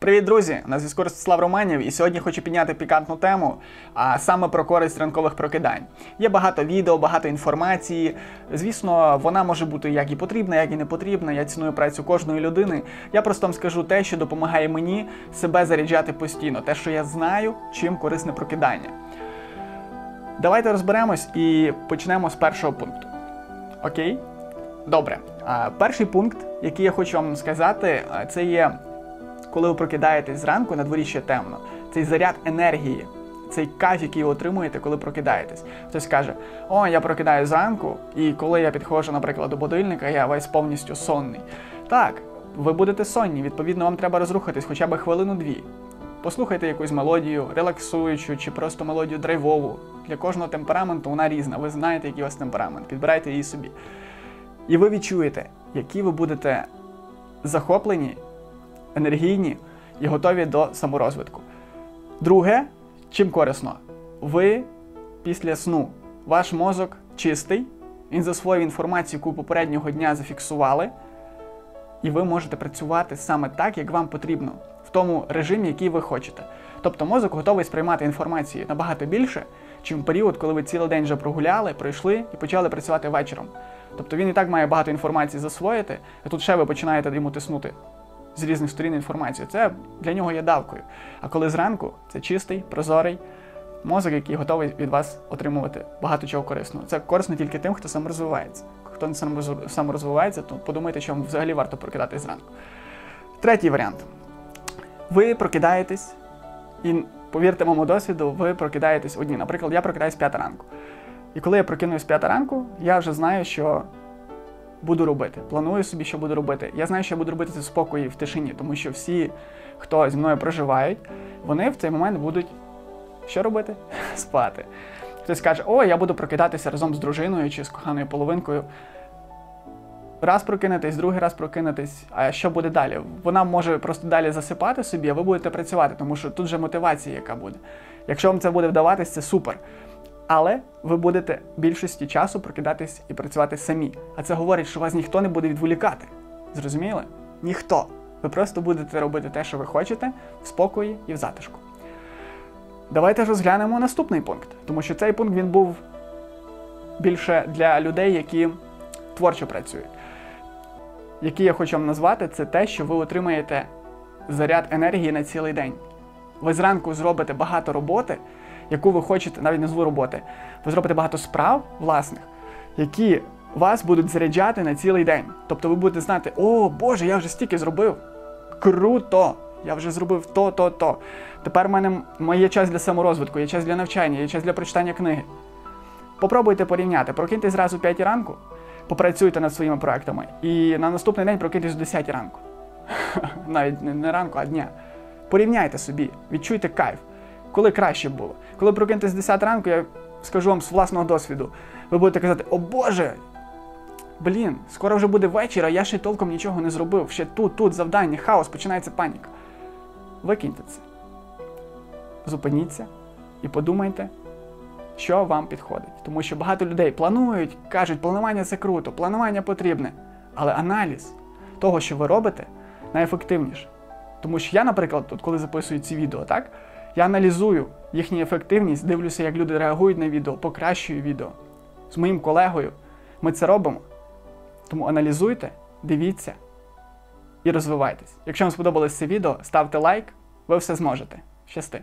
Привіт, друзі! На зв'язку Ростислав Романів, і сьогодні хочу підняти пікантну тему, а саме про користь ранкових прокидань. Є багато відео, багато інформації. Звісно, вона може бути як і потрібна, як і не потрібна. Я ціную працю кожної людини. Я просто вам скажу те, що допомагає мені себе заряджати постійно, те, що я знаю, чим корисне прокидання. Давайте розберемось і почнемо з першого пункту. Окей? Добре. Перший пункт, який я хочу вам сказати, це є коли ви прокидаєтесь зранку, на дворі ще темно. Цей заряд енергії, цей кайф, який ви отримуєте, коли прокидаєтесь. Хтось каже, о, я прокидаю зранку, і коли я підходжу, наприклад, до будильника, я весь повністю сонний. Так, ви будете сонні, відповідно, вам треба розрухатись хоча б хвилину-дві. Послухайте якусь мелодію, релаксуючу чи просто мелодію драйвову. Для кожного темпераменту вона різна. Ви знаєте, який у вас темперамент, підбирайте її собі. І ви відчуєте, які ви будете захоплені енергійні і готові до саморозвитку. Друге, чим корисно, ви після сну, ваш мозок чистий, він засвоїв інформацію, яку попереднього дня зафіксували, і ви можете працювати саме так, як вам потрібно, в тому режимі, який ви хочете. Тобто мозок готовий сприймати інформацію набагато більше, чим період, коли ви цілий день вже прогуляли, пройшли і почали працювати вечором. Тобто він і так має багато інформації засвоїти, а тут ще ви починаєте йому тиснути з різних сторін інформацію. Це для нього є давкою. А коли зранку це чистий, прозорий мозок, який готовий від вас отримувати багато чого корисного. Це корисно тільки тим, хто саморозвивається. Хто не саморозвивається, то подумайте, вам взагалі варто прокидатись зранку. Третій варіант. Ви прокидаєтесь, і повірте моєму досвіду, ви прокидаєтесь одні. Наприклад, я прокидаюсь 5 ранку. І коли я прокинусь 5 ранку, я вже знаю, що буду робити. Планую собі, що буду робити. Я знаю, що я буду робити це в спокої, в тишині, тому що всі, хто зі мною проживають, вони в цей момент будуть що робити? Спати. Хтось каже, о, я буду прокидатися разом з дружиною чи з коханою половинкою. Раз прокинетесь, другий раз прокинетесь, а що буде далі? Вона може просто далі засипати собі, а ви будете працювати, тому що тут же мотивація, яка буде. Якщо вам це буде вдаватись, це супер. Але ви будете більшості часу прокидатись і працювати самі. А це говорить, що вас ніхто не буде відволікати. Зрозуміли? Ніхто. Ви просто будете робити те, що ви хочете, в спокої і в затишку. Давайте ж розглянемо наступний пункт, тому що цей пункт він був більше для людей, які творчо працюють. Який я хочу вам назвати, це те, що ви отримаєте заряд енергії на цілий день. Ви зранку зробите багато роботи яку ви хочете, навіть назву роботи. Ви зробите багато справ власних, які вас будуть заряджати на цілий день. Тобто ви будете знати, о Боже, я вже стільки зробив. Круто! Я вже зробив то, то, то. Тепер в мене є час для саморозвитку, є час для навчання, є час для прочитання книги. Попробуйте порівняти, прокиньтесь зразу о 5 ранку, попрацюйте над своїми проектами. І на наступний день прокиньтесь о 10 ранку. Навіть не ранку, а дня. Порівняйте собі, відчуйте кайф коли краще було. Коли прокинетесь 10 ранку, я скажу вам з власного досвіду, ви будете казати, о Боже, блін, скоро вже буде вечір, а я ще толком нічого не зробив. Ще тут, тут завдання, хаос, починається паніка. Викиньте це. Зупиніться і подумайте, що вам підходить. Тому що багато людей планують, кажуть, планування це круто, планування потрібне. Але аналіз того, що ви робите, найефективніше. Тому що я, наприклад, тут, коли записую ці відео, так? Я аналізую їхню ефективність, дивлюся, як люди реагують на відео, покращую відео. З моїм колегою ми це робимо. Тому аналізуйте, дивіться і розвивайтесь. Якщо вам сподобалось це відео, ставте лайк, ви все зможете. Щасти!